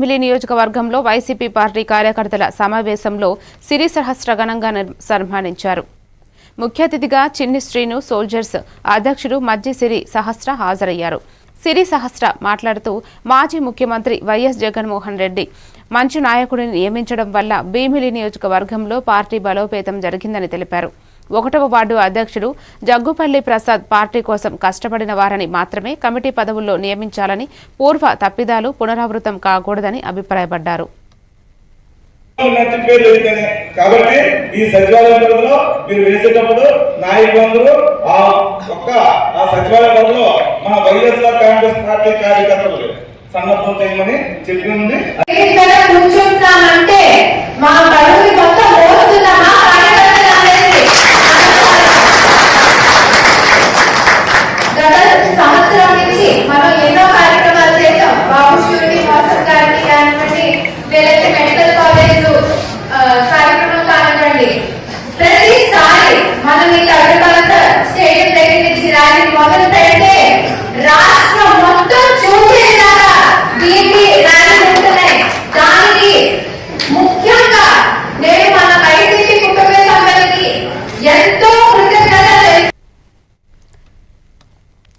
మిలి నియోజకవర్గంలో YCP party కార్యకర్తల సమావేశంలో సిరి సహస్ర ఘనంగా సన్మానించారు. ముఖ్య అతిథిగా చిన్ని శ్రీను సోల్జర్స్ అధ్యక్షుడు మజ్జి సిరి సహస్ర హాజరయ్యారు. సిరి సహస్ర మాట్లాడుతూ మాజీ ముఖ్యమంత్రి వైఎస్ జగన్మోహన్ రెడ్డి మంచి నాయకుడిని నియమించడం వల్ల భీమిలి నియోజకవర్గంలో పార్టీ బలోపేతం జరిగిందని తెలిపారు. ఒకటవ వార్డు అధ్యక్షుడు జగ్గుపల్లి ప్రసాద్ పార్టీ కోసం కష్టపడిన వారని మాత్రమే కమిటీ పదవుల్లో నియమించాలని పూర్వ తప్పిదాలు పునరావృతం కాకూడదని అభిప్రాయపడ్డారు. కాబట్టి ఈ సచివాలయ పరిధిలో మీరు వేసేటప్పుడు నాయకులందరూ ఆ ఒక్క ఆ సచివాలయ పరిధిలో మన వైఎస్ఆర్ కాంగ్రెస్ పార్టీ కార్యకర్తలు సన్నద్ధం చేయమని చెప్పి ఉంది కానివ్వండి లేదంటే మెడికల్ కాలేజ్ కార్యక్రమం కానివ్వండి.